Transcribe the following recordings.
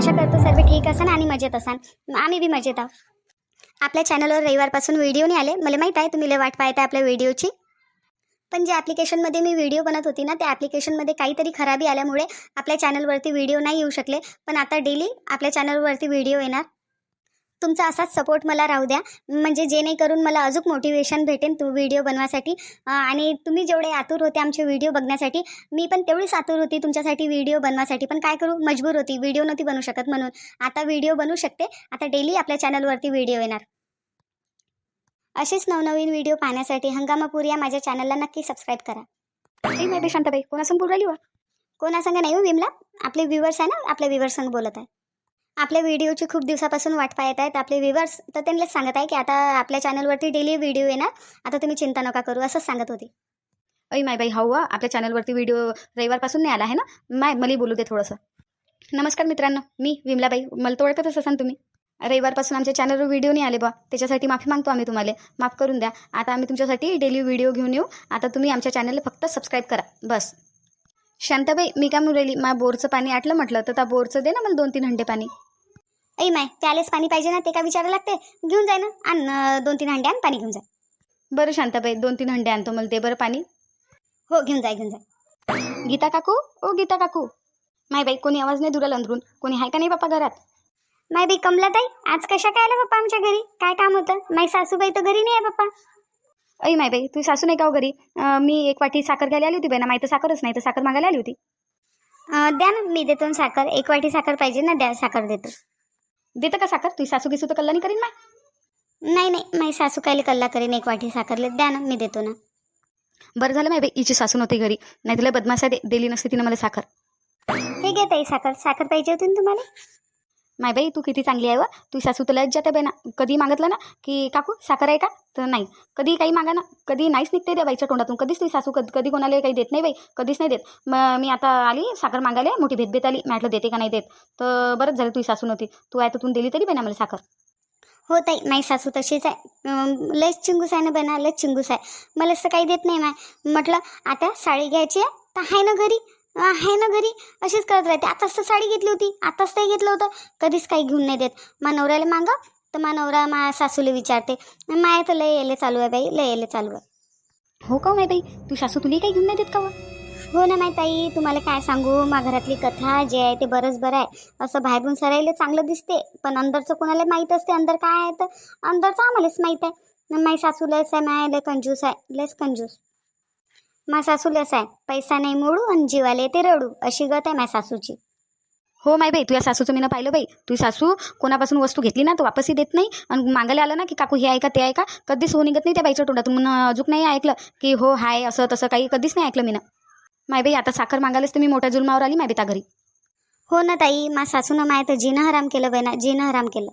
आशा करतो सर्व ठीक असाल आणि मजेत असाल आम्ही बी मजेत आहोत. आपल्या चॅनलवर रविवारपासून व्हिडिओ नाही आले. मला माहीत आहे तुम्ही लई वाट पाहता आपल्या व्हिडिओची पण जे ॲप्लिकेशनमध्ये मी व्हिडिओ बनत होती ना त्या ॲप्लिकेशनमध्ये काहीतरी खराबी आल्यामुळे आपल्या चॅनलवरती व्हिडिओ नाही येऊ शकले. पण आता डेली आपल्या चॅनलवरती व्हिडिओ येणार. तुमचा असाच सपोर्ट मला राहू द्या. म्हणजे जेणेकरून मला अजून मोटिवेशन भेटेन तू व्हिडिओ बनवासाठी. आणि तुम्ही जेवढे आतुर होते आमचे व्हिडिओ बघण्यासाठी मी पण तेवढीच आतुर होती तुमच्यासाठी व्हिडिओ बनवासाठी. पण काय करू? मजबूर होती. व्हिडिओ नव्हती बनवू शकत म्हणून. आता व्हिडिओ बनवू शकते. आता डेली आपल्या चॅनलवरती व्हिडिओ येणार. असेच नवनवीन व्हिडिओ पाहण्यासाठी हंगामापूर या माझ्या चॅनलला नक्की सबस्क्राईब करा. बे शांताबाई. कोणासंग बोलू राहिली वा? कोणासंग नाही हो विमला. आपले व्ह्युअर्स आहे ना? आपल्या व्ह्युअर्स संग बोलत आहे. आपल्या व्हिडिओची खूप दिवसापासून वाट पाहत आहेत. आपले व्ह्युअर्स तर त्यांनाच सांगत आहे की आता आपल्या चॅनलवरती डेली व्हिडिओ येणार आता तुम्ही चिंता नका करू असंच सांगत होते. अय माय बाई हाऊ वा आपल्या चॅनलवरती व्हिडिओ रविवारपासून नाही आला आहे ना? माय मला बोलू दे थोडंसं. नमस्कार मित्रांनो मी विमलाबाई. मला तो ओळखतच असाल तुम्ही. रविवारपासून आमच्या चॅनलवर व्हिडिओ नाही आले बा त्याच्यासाठी माफी मागतो आम्ही तुम्हाला. माफ करून द्या. आता आम्ही तुमच्यासाठी डेली व्हिडिओ घेऊन येऊ. आता तुम्ही आमच्या चॅनलला फक्त सबस्क्राईब करा. बस. शांताबाई मी काय म्हणून राहिली? मा बोरचं पाणी आटलं म्हटलं तर त्या बोरचं दे ना मला दोन तीन हंडे पाणी. ऐ माय प्यालेच पाणी पाहिजे ना ते काय विचारायला लागते? घेऊन जाय ना आण दोन तीन हंडे आण पाणी घेऊन जाय बरं शांताबाई दोन तीन हंडे आणतो मला दे बरं पाणी. हो घेऊन जाय घेऊन जाय. गीता काकू? ओ गीता काकू. माय बाई कोणी आवाज नाही दुराल अंदरून. कोणी आहे का नाही बापा घरात? माय बाई कमलाताई आज कशा काय आल्या पप्पा आमच्या घरी? काय काम होतं? माई सासूबाई तर घरी नाही आहे पप्पा अय माय बाई तू सासू नाही का हो घरी? मी एक वाटी साखर घ्यायला आली होती बाई ना माहिती साखरच नाही तर साखर मागायला आली होती. द्या ना मी देतो ना साखर. एक वाटी साखर पाहिजे ना द्या साखर देतो. देतं का साखर? तुझी सासू गिसू तर कल्ला नाही करीन माय? नाही नाही माई सासू कायले कल्ला करीन एक वाटी साखरले द्या ना मी देतो ना. बरं झालं माय बाई हिची सासू नव्हती घरी. नाही तुला बदमाशा दे दिली नसती तिनं मला साखर. हे घ्या ताई साखर साखर पाहिजे होती ना तुम्हाला? माय बाई तू किती चांगली आहे व. तुझी सासू तुला जाते बाई ना. कधी मागितलं ना की काकू साखर आहे का? तर नाही. कधी काही मागा ना कधी नाहीच निघते त्या बाईच्या तोंडातून. कधीच नाही सासू कधी कधी कोणाला काही देत नाही बाई कधीच नाही देत. मग मी आता आली साखर मागायला मोठी भेदभेद आली. म्हटलं देते का नाही देत? तर बरंच झालं तुझी सासू नव्हती. तू आहे तर तू दिली तरी बाई ना मला साखर. हो ताई नाही सासू तशीच आहे. लस चिंगूस आहे ना बना लस चिंगूस आहे. मला असं काही देत नाही माय. म्हटलं आता साडी घ्यायची आहे तर आहे ना घरी. आहे ना घरी. अशीच करत राहते. आताच तर साडी घेतली होती. आताच ते घेतलं होतं. कधीच काही घेऊन नाही देत. मग नवऱ्याला मागा तर मा नवरा मा सासूला विचारते माय तर लय यायला चालू आहे बाई लय यायला चालू आहे. हो का हो माय बाई? तू सासू तुला काही घेऊन नाही देत का हो? हो ना माय ताई तुम्हाला काय सांगू मा घरातली कथा जे आहे ते बरंच बरं आहे. असं बाहेरून सरायला चांगलं दिसते पण अंदरचं कोणाला माहीत असते अंदर काय आहे तर अंदरचं आम्हालाच माहीत आहे. माई सासू लयच आहे माय लय कंजूस आहे लस कंजूस. मा सासू लस आहे पैसा नाही मोडू आणि जीवाले ते रडू अशी गत आहे माय सासूची. हो माय बाई तुझ्या सासूचं मी ना पाहिलं बाई. तुझी सासू कोणापासून वस्तू घेतली ना तर वापसही देत नाही. आणि मागायला आलं ना की काकू हे आहे का ते आहे का कधीच हो निघत नाही त्या बाईच्या तोंडातून. म्हणून अजून नाही ऐकलं की हो हाय असं तसं काही कधीच नाही ऐकलं मी ना. माय बाई आता साखर मागायलाच तर मी मोठ्या जुलमावर आली माय बाई त्या घरी. हो ना ताई. मा सासूनं माय तर जिनं हराम केलं बाई ना जिनं हराम केलं.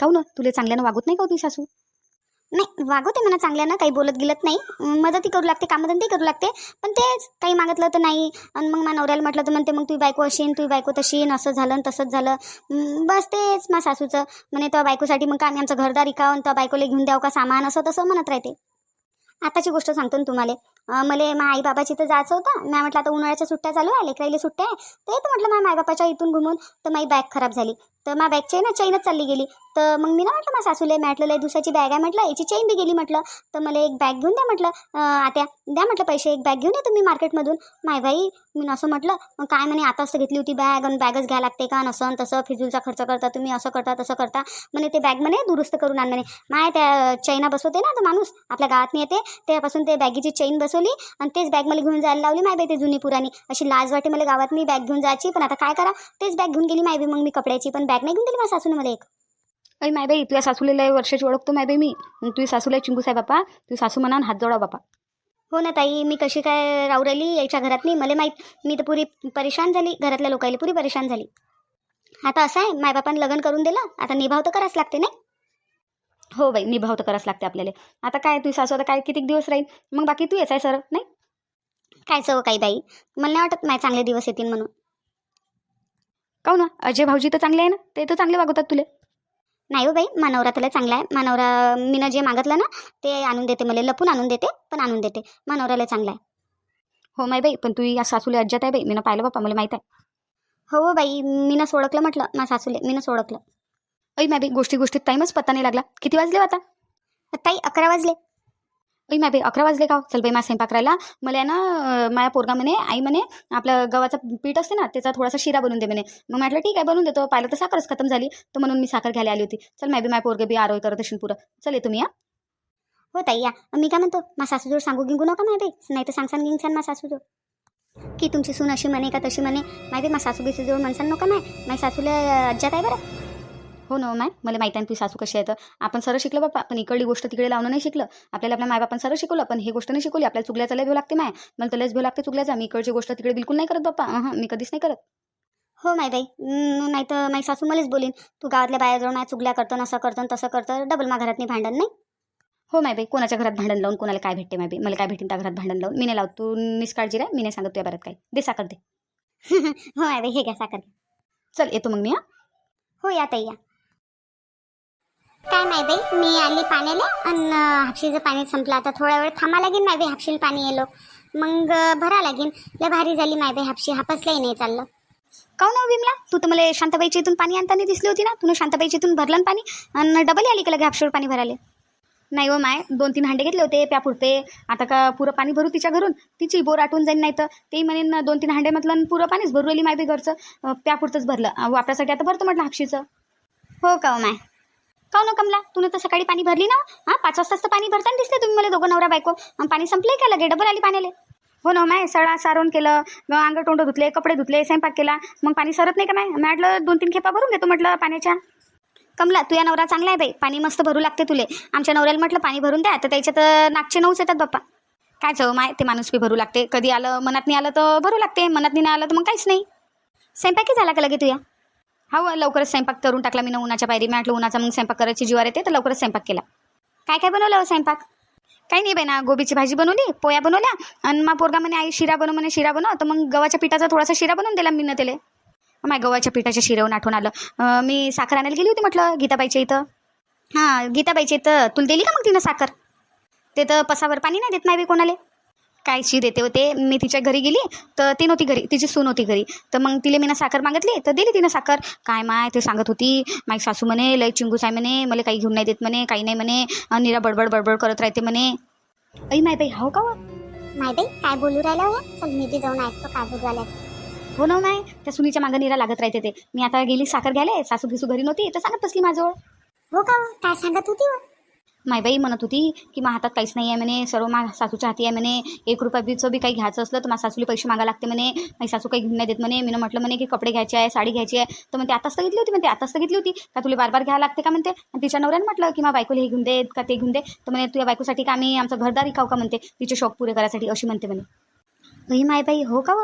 ना तुला चांगल्यानं वागत नाही का हो तुझी सासू? नाही वागवते म्हणा चांगल्यानं काही बोलत गेलत नाही. मदतही करू लागते कामधंदे करू लागते. पण तेच काही मागितलं तर नाही. आणि मग मा नवऱ्याला म्हटलं तर म्हणते मग तुझी बायको अशी तुझी बायको तशीन असं झालं तसंच झालं. बस तेच मा सासूचं. म्हणे त्या बायकोसाठी मग का आम्ही आमचं घरदार इकावून त्या बायकोला घेऊन द्यावं का सामान? असं तसं म्हणत राहते. आताची गोष्ट सांगतो ना तुम्हाला. मले मला मा आई बाबाची तर जायचं होतं. मी म्हटलं आता उन्हाळ्याच्या सुट्ट्या चालू आहे लेकराईला सुट्ट्या आहे. तर येतं म्हटलं माझ्या मायबापाच्या इथून घुमून तर माझी बॅग खराब झाली. तर मा बॅगची ना चैनच चालली गेली. तर मग मी ना म्हटलं मग सासूला म्हटलं लय दिवसाची बॅग आहे म्हटलं याची चैन बी गेली म्हटलं. तर मला एक बॅग घेऊन द्या म्हटलं. आत्या द्या म्हटलं पैसे एक बॅग घेऊन या तुम्ही मार्केटमधून. माय बाई मी असं म्हटलं मग काय म्हणे आताच तर घेतली होती बॅग आणि बॅगच घ्यायला लागते का? नसं तसं फिजूलचा खर्च करता तुम्ही असं करता तसं करता. म्हणे ते बॅग म्हणे दुरुस्त करून आण म्हणे. माय त्या चैना बसवते ना तर माणूस आपल्या गावात येते त्यापासून ते बॅगीची चैन बसवली आणि तेच बॅग मला घेऊन जायला लावली माय बाई ते जुनी पुराणी. अशी लाज वाटे मला गावात मी बॅग घेऊन जायची पण आता काय करा? तेच बॅग घेऊन गेली माय बाई मग मी कपड्याची पण बॅग नाही घेऊन दिली माझ्या सासून मला एक. अरे माय बाई तुझ्या सासूला लय वर्षाची ओळखतो माय बाई मी. तुझी सासूला चिंगूस आहे बापा तुझी सासू म्हणा हात जोडा बापा. हो ना ताई मी कशी काय राहू राहिली याच्या घरात नाही मला माहीत मी तर पुरी परेशान झाली. घरातल्या लोकायला पुरी परेशान झाली. आता असं आहे मायबापानं लग्न करून दिलं आता निभाव तर करावंच लागते नाही? हो बाई निभाव तर करावंच लागते आपल्याला. आता काय तुझी सासू आता काय किती दिवस राहील? मग बाकी तू आहे सर नाही? काय सव काही बाई? मला नाही वाटत माय चांगले दिवस येतील म्हणून. काहू ना अजय भाऊजी तर चांगले आहे ना? ते तर चांगले वागवतात तुले. नाही हो बाई मानवरा त्याला चांगला आहे. मानवरा मीनं जे मागितलं ना ते आणून देते मला. लपून आणून देते पण आणून देते. मानवराला चांगला आहे. हो माय बाई पण तू या सासूला अज्जात आहे बाई. मी पाहिलं बापा मला माहीत आहे. हो बाई मीनंच ओळखलं म्हटलं माझ्या सासूले मीनंच ओळखलं ऐ मॅबी गोष्टी गोष्टीत टाईमच पत्ता नाही लागला. किती वाजले हो आता? ताई अकरा वाजले. ओय माय बाई अकरा वाजले का हो? चल बाई माझा स्वयंपाक राहिला. मला आहे ना माझ्या पोरगा म्हणे आई म्हणे आपलं गव्हाचं पीठ असते ना त्याचा थोडासा शिरा बनवून दे म्हणे. मग म्हटलं ठीक आहे बनवून देतो. पाहिलं तर साखरच खतम झाली. तर म्हणून मी साखर घ्यायला आली होती. चल मॅबी माझ्या पोरगे बी आरोग्य करत असेल पुरं. चल तुम्ही या हो. ताई या. मी काय म्हणतो मा सासूजवळ सांगू गिंगू नका माय बाई. नाही तर सांगसान गिंगसान मा सासूजवळ. की तुमची सून अशी म्हणे का तशी म्हणे? माय बाई सासू बिसूजवळ म्हणसान नका माय. माझ्या सासूला अज्जात आहे बरं. हो ना माय मला माहिती आहे ना तुझी सासू कशी आहे तर. आपण सरळ शिकलो बाप्पा पण इकडली गोष्ट तिकडे लावणं नाही शिकलं. आपल्याला आपल्या मायबापान सरळ शिकवलं. पण ही गोष्ट नाही शिकवली. आपल्याला चुकल्याचा लय भेव लागते माय. मला तर लयच भेव लागते चुकल्याचा मी इकडची गोष्ट तिकडे बिलकुल नाही करत बाप्पा. अहं, मी कधीच नाही करत. हो माय बाई. नाही तर माझी सासू मलाच बोलीन. तू गावातल्या बायाजवळ माझ्या चुगल्या करतो असं करतो तसं करतं. डबल मा घरात नाही भांडण नाही? हो माय बाई. कोणाच्या घरात भांडण लावून कोणाला काय भेटते माय बाई? मला काय भेटेन त्या घरात भांडण लावून? मी नाही लावत. तू निष्काळजी राह. मी नाही सांगत तुझ्या बऱ्यात काय दे साखर दे. हो माय बाई. हे घ्या साखर. चल येतो मग मी हा? हो या ताई या. काय नाही बाई मी आली पाण्याला आणि हापशीचं पाणी संपलं. आता थोडा वेळ थांबा लागेल नाही बाई हापशील पाणी येलो. मग भरा लागेल. लय भारी झाली नाही बाई हापशी हापसलाही नाही चाललं. काऊ ना विमला? तू तर मला शांताबाईच्या इथून पाणी आणताना दिसली होती ना? तुला शांताबाईच्या इथून भरलं पाणी? आणि डबल आली का लगे हापशोर पाणी भरायला? नाही हो माय दोन तीन हांडे घेतले होते प्या पुरते आता का पुरं पाणी भरू तिच्या घरून? तिची बोर आटून जाईन नाही तर तेही म्हणेन दोन तीन हांडे म्हटलं आणि पुरं पाणीच भरू राहिली माय बी घरचं. अं, प्यापुरतंच भरलं. वापरासाठी आता भरतो म्हटलं हापशीचं. हो का हो माय? काऊ न कमला? तुम्ही तर सकाळी पाणी भरली ना? हां पाच वाजताच तर पाणी भरताना दिसले तुम्ही मला दोघं नवरा बायको. पाणी संपले का लगे डबल आली पाण्याले. हो ना माय सडा सारवण केलं मग अंग तोंड धुतले कपडे धुतले स्वयंपाक केला. मग पाणी सरत नाही का माय? म्हटलं दोन तीन खेपा भरून घेतो म्हटलं पाण्याच्या. कमला तुझ्या नवरा चांगला आहे बाई. पाणी मस्त भरू लागते तुले. आमच्या नवऱ्याला म्हटलं पाणी भरून द्या तर त्याच्यात नागचे नाकचे नऊच येतात बाप्पा. काय चव माय ते माणूस बी भरू लागते. कधी आलं मनात नाही आलं तर भरू लागते. मनात नाही आलं तर मग काहीच नाही. स्वयंपाकी झाला का लगे तुया? हो लवकरच स्वयंपाक करून टाकला. मी ना उन्हाच्या पायरी मी म्हटलं उन्हाचा मग स्वयंपाक करायची जीवार येते तर लवकरच स्वयंपाक केला. काय काय बनवलं हो स्वयंपाक? काही नाही बाई ना गोबीची भाजी बनवली पोया बनवल्या आणि मग पोरगा म्हणे आई शिरा बनव म्हणे शिरा बनव. तर मग गव्हाच्या पिठाचा थोडासा शिरा बनवून दिला मी न त्याला. माय गव्हाच्या पिठाच्या शिरवून आठवण आलं. मी साखर आणायला गेली होती म्हटलं गीताबाईच्या इथं. हां गीताबाईच्या इथं. तुला दिली का मग तिनं साखर? ते तर पसावर पाणी नाही देत नाही बी कोणाला. काय शी देते होते मी तिच्या घरी गेली तर ती नव्हती घरी तिची सून होती घरी. तर मग तिला मी साखर मागितली तर दिली तिनं साखर. काय माय ते सांगत होती माई सासू म्हणे लय चिंगूस आहे म्हणे मला काही घेऊन नाही देत म्हणे काही नाही म्हणे निरा बडबड बडबड करत राहते म्हणे. ऐ माय बाई हो का हो? नाही बाई काय बोलू राहिला हो चल मी बी जाऊन ऐकतो काय बोलू राहिला हो ना माय त्या सुनीच्या मागं निरा लागत राहते ते. मी आता गेली साखर घ्यायला सासू गिसू घरी नव्हती तर सांगत बसली माझ्याजवळ. हो का हो? काय सांगत होती हो माय बाई म्हणत होती की मा हातात काहीच नाही आहे म्हणे सर्व मा सासूच्या हाती आहे म्हणे एक रुपया बीचं बी काही घ्यायचं असलं तर मा सासूला पैसे मागा लागते म्हणे माझी सासू काही घेऊन नाही देत म्हणे मी म्हटलं म्हणे की कपडे घ्यायचे आहे साडी घ्यायची आहे तर म्हणते आताच तर घेतली होती म्हणते आताच तर घेतली होती का तुला बार बार घ्यायला लागते का म्हणते? आणि तिच्या नवऱ्याने म्हटलं की मा बायकोला हे घेऊन दे का ते घेऊन दे तर म्हणे तुझ्या बायकोसाठी का आम्ही आमचं घरदारी खाऊ का म्हणते तिचे शौक पुरे करायसाठी अशी म्हणते म्हणे. बाई माय बाई हो का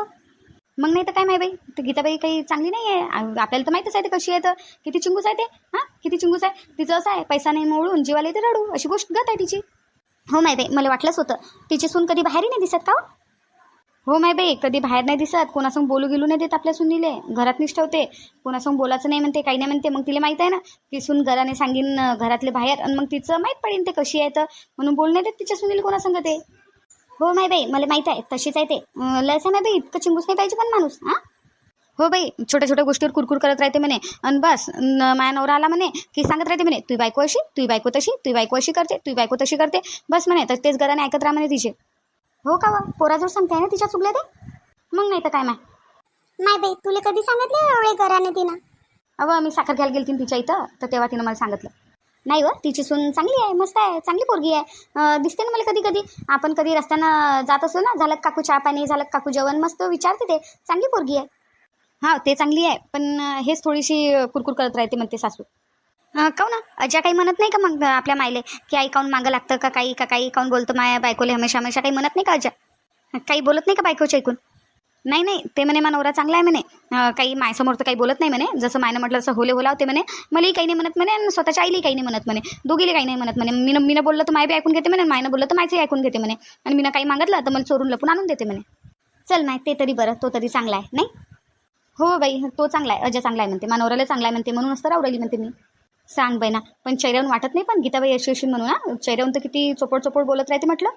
मग नाही तर काय माय बाई? तर गीताबाई काही चांगली नाही आहे आपल्याला तर माहीतच आहे ते कशी आहे तर. किती चिंगूस आहे ते? हां? किती चिंगूस आहे? तिचं असं आहे पैसा नाही मोडून जीवाला येते रडू अशी गोष्ट गत आहे तिची. हो माय बाई मला वाटलंच होतं. तिची सून कधी बाहेरही नाही दिसत का हो? हो माय बाई कधी बाहेर नाही दिसत कोणासंग बोलू गेलू नाही देत आपल्या सुनीले. घरात निष्ठवते कोणासंग बोलायचं नाही म्हणते काही नाही म्हणते. मग तिला माहीत आहे ना ती सून घराने सांगीन घरातले बाहेर आणि मग तिचं माहीत पडेन ते कशी आहे तर. म्हणून बोलण्यात नाही देत तिच्या सुनील कोणासंग ते. हो माय बाई मला माहीत आहे तशीच आहे ते. लयच आहे माय बाई इतकं चिंगूस नाही पाहिजे पण माणूस हा? हो बाई छोट्या छोट्या गोष्टीवर कुरकुर करत राहते म्हणे. आणि बस माझ्या नवरा आला म्हणे की सांगत राहते म्हणे तुझी बायको अशी तुझी बायको तशी तुझी बायको अशी करते तुझी बायको तशी करते. बस म्हणे तर तेच घराने ऐकत राहा म्हणे तिचे. हो का पोराजवळ सांगते ना तिच्या चुकल्या ते? मग नाही तर काय माय? माय बाई तुला कधी सांगितलं एवढे घराने तिनं? अव मी साखर घ्यायला गेली तिच्या इथं तर तेव्हा तिनं मला सांगितलं. नाही व तिची सून चांगली आहे मस्त आहे चांगली पोरगी आहे. दिसते ना मला कधी कधी. आपण कधी रस्त्यानं जात असलो ना झालं काकू चहा पाणी झालं काकू जेवण मस्त विचारते ते. चांगली पोरगी आहे. हां ते चांगली आहे पण हेच थोडीशी कुरकुर करत राहते म्हणते सासू. काहून ना? अज्या काही म्हणत नाही का मग आपल्या मायले की आई काऊन मागं लागतं का काही का काही काऊन बोलतो माया बायकोले हमेशा हमेशा काही म्हणत नाही का अज्या? काही बोलत नाही का बायकोच्या ऐकून? नाही नाही ते म्हणे मा नवरा चांगला आहे म्हणे. काही मायसमोर तर काही बोलत नाही म्हणे. जसं मायनं म्हटलं तसं होले होला होते म्हणे. मलाही काही नाही म्हणत म्हणे आणि स्वतःच्या आईलाही काही नाही म्हणत म्हणे. दोघीला काही नाही म्हणत म्हणे. मीनं मीनं बोललं तर माय बी ऐकून घेते म्हणे मायनं बोललं तर मायचंही ऐकून घेते म्हणे. आणि मीनं काही मागितलं तर मला चोरून लपून आणून देते म्हणे. चल नाही ते तरी बरं तो तरी चांगला आहे नाही? हो बाई तो चांगला आहे अजय चांगला आहे म्हणते. मानवराला चांगला आहे म्हणते म्हणूनच तर रावराली म्हणते मी. सांग बाई ना पण चेहऱ्याहून वाटत नाही पण गीताबाई अशी अशी म्हणून ना चेहऱ्याहून तर किती चोपड चोपड बोलत राहते म्हटलं?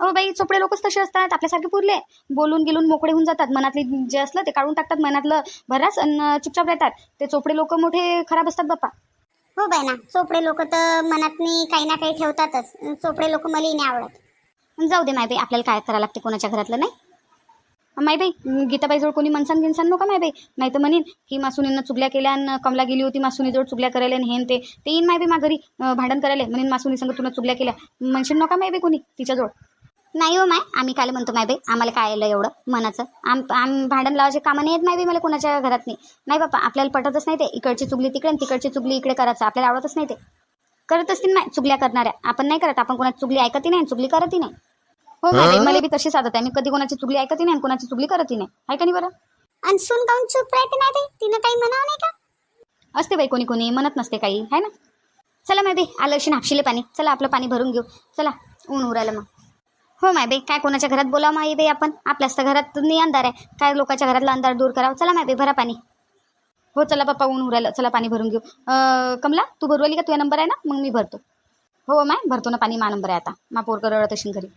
अहो बाई चोपडे लोकच तसे असतात. आपल्यासारखे पुरले. बोलून गेलून मोकळे होऊन जातात. मनातली जे असलं ते काढून टाकतात. मनातलं भरास आणि चुपचाप राहतात ते चोपडे लोक मोठे खराब असतात बाप्पा. हो बाय ना चोपडे लोक तर मनातनी काही ना काही ठेवतातच. चोपडे लोक मलाही नाही आवडत. जाऊ दे माय बाई आपल्याला काय करावं लागते कोणाच्या घरातलं नाही? माय बाई गीताबाईजवळ कोणी मनसान गिनसान नको माय बाई नाही तर म्हणीन की मासुनीनं चुगल्या केल्या आणि कमला गेली होती मासुनीजवळ चुगल्या करायला आणि हेन ते. येईन माय बाई मा घरी अं, भांडण करायला. म्हणून मासुनी संग तुला चुगल्या केल्या. म्हणशील नका माय बाई कोणी तिच्याजवळ. नाही हो माय आम्ही काय म्हणतो माय बाई आम्हाला काय आलं एवढं मनाचं? आम आम भांडण लावायचे कामं नाही येत माय बाई मला कोणाच्या घरात नाही. नाही बाप्पा आपल्याला पटतच नाही ते. इकडची चुगली तिकडे आणि तिकडची चुगली इकडे करायचं. आपल्याला आवडतच नाही ते. करत असतील नाही चुगल्या करणाऱ्या. आपण नाही करत. आपण कोणाची चुगली ऐकतही नाही आणि चुगली करतही नाही. हो माय बाई मला बी तशीच आदत आहे. मी कधी कोणाची चुगली ऐकतही नाही आणि कोणाची चुगली करतही नाही. आहे का नाही बरं? आणि सून काऊन चूप राहते नाही बाई? तिनं काही म्हणावं नाही का? असते बाई कोणी कोणी. म्हणत नसते काही. आहे ना? चला माय बाई आलं अशी नापशिले पाणी. चला आपलं पाणी भरून घेऊ. चला ऊन उरायला मग. हो माय बाई काय कोणाच्या घरात बोलावं माही बाई आपण? आपल्याच तर घरात नाही अंधार आहे. काय लोकांच्या घरातला अंधार दूर करावं? चला माय बाई भरा पाणी. हो चला पप्पा ऊन उरायला चला पाणी भरून घेऊ. कमला तू भरवली का? तुझा नंबर आहे ना? मग मी भरतो. हो माय भरतो ना पाणी. मा नंबर आहे आता. मा पोरकर रडत असेल घरी.